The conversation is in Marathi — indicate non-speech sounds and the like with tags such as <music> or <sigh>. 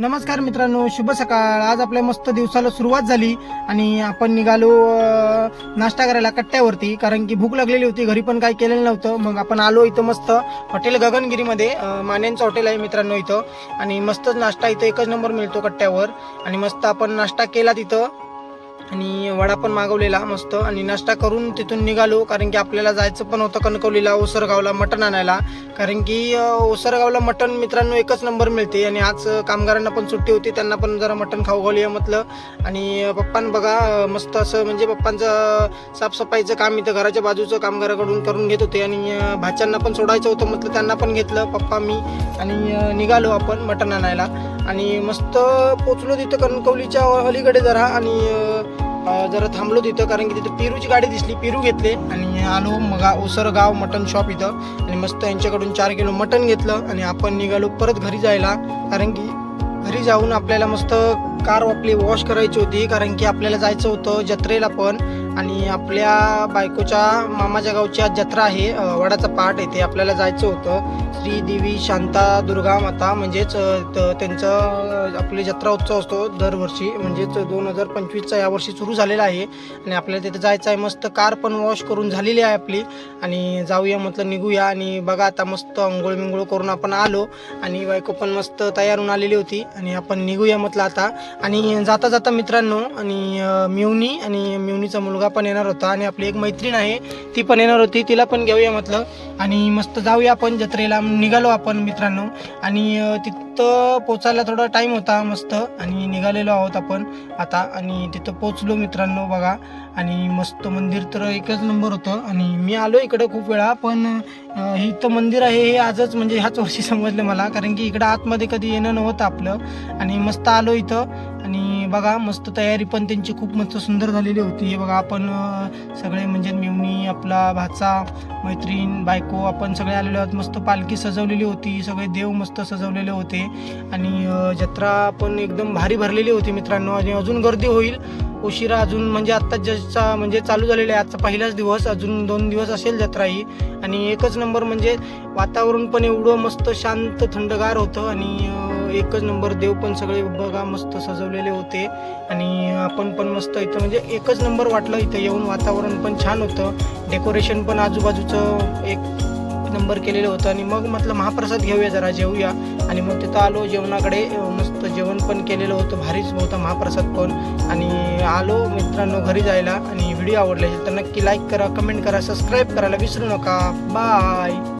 नमस्कार मित्रांनो शुभ सकाळ. आज आपल्या मस्त दिवसाला सुरुवात झाली आणि आपण निघालो नाश्ता करायला कट्ट्यावरती. कारण की भूक लागलेली होती घरी पण काही केलेलं नव्हतं. मग आपण आलो इथं मस्त हॉटेल गगनगिरीमध्ये. मान्यांचं हॉटेल आहे मित्रांनो इथं. आणि मस्तच नाश्ता इथं एकच नंबर मिळतो कट्ट्यावर. आणि मस्त आपण नाश्ता केला तिथं. आणि वडा पण मागवलेला मस्त. आणि नाश्ता करून तिथून निघालो कारण की आपल्याला जायचं पण होतं कणकवलीला ओसरगावला मटण आणायला. कारण की ओसरगावला मटण मित्रांनो एकच नंबर मिळते. आणि आज कामगारांना पण सुट्टी होती त्यांना पण जरा मटण खाऊ घालूया म्हटलं. आणि पप्पान बघा मस्त असं म्हणजे पप्पांचं साफसफाईचं काम इथं घराच्या बाजूचं कामगाराकडून करून घेत होते. आणि भाच्यांना पण सोडायचं होतं म्हटलं त्यांना पण घेतलं पप्पा मी. आणि निघालो आपण मटण आणायला. आणि मस्त पोचलो तिथं कणकवलीच्या अलीकडे जरा. आणि जरा थांबलो तिथं कारण की तिथं पेरूची गाडी दिसली पेरू घेतले आणि आलो मग ओसरगाव मटन शॉप इथं. आणि मस्त यांच्याकडून चार किलो मटन घेतलं आणि आपण निघालो परत घरी जायला. कारण की घरी जाऊन आपल्याला मस्त कार आपली वॉश करायची होती कारण की आपल्याला जायचं होतं जत्रेला पण. आणि आपल्या बायकोच्या मामाच्या गावची आज जत्रा आहे वडाचा पाठ येथे आपल्याला जायचं होतं. श्री देवी शांता दुर्गा माता म्हणजेच त्यांचं आपली जत्रा उत्सव असतो दरवर्षी. म्हणजेच दोन हजार पंचवीसचा यावर्षी सुरू झालेला आहे. आणि आपल्याला तिथे जायचं आहे मस्त कार पण वॉश करून झालेली आहे आपली. आणि जाऊया म्हटलं निघूया. आणि बघा आता मस्त अंघोळ बिंघोळ करून आपण आलो. आणि बायको पण मस्त तयार होऊन आलेली होती. आणि आपण निघूया म्हटलं आता. आणि जाता जाता मित्रांनो आणि अं, मिवनी आणि मिवनीचा मुलगा पण येणार होता आणि आपली एक मैत्रीण आहे ती पण येणार होती तिला पण घेऊया म्हटलं. आणि मस्त जाऊया आपण जत्रेला निघालो आपण मित्रांनो. आणि तिथं पोचायला थोडा टाईम होता मस्त. आणि निघालेलो आहोत आपण आता. आणि तिथं पोचलो मित्रांनो बघा. आणि मस्त मंदिर तर एकच नंबर होतं. आणि मी आलो इकडं खूप वेळा पण हे इथं मंदिर आहे हे आजच म्हणजे ह्याच वर्षी <laughs> समजलं मला. कारण की इकडं आतमध्ये कधी येणं नव्हतं आपलं. आणि मस्त आलो इथं. बघा मस्त तयारी पण त्यांची खूप मस्त सुंदर झालेली होती. हे बघा आपण सगळे म्हणजे मेवणी आपला भाचा मैत्रीण बायको आपण सगळे आलेलो आहोत. मस्त पालखी सजवलेली होती. सगळे देव मस्त सजवलेले होते. आणि जत्रा पण एकदम भारी भरलेली होती मित्रांनो. आणि अजून गर्दी होईल. उशिरा अजून म्हणजे आत्ता जसचा म्हणजे चालू झालेला आहे आजचा पहिलाच दिवस अजून दोन दिवस असेल जत्रा ही आणि एकच नंबर म्हणजे वातावरण पण एवढं मस्त शांत थंडगार होतं. आणि एकच नंबर देव पण सगळे बघा मस्त सजवलेले होते. आणि आपण पण मस्त इथं म्हणजे एकच नंबर वाटलं इथं येऊन वातावरण पण छान होतं. डेकोरेशन पण आजूबाजूचं एक नंबर केलेलं होतं. आणि मग म्हटलं महाप्रसाद घेऊया जरा जेवूया. आणि मग तिथं आलो जेवणाकडे मस्त जेवण पण केलेलं होतं भारीच होतं महाप्रसाद पण. आणि आलो मित्रांनो घरी जायला आणि व्हिडिओ आवडले तर नक्की लाईक करा कमेंट करा सबस्क्राईब करायला विसरू नका. बाय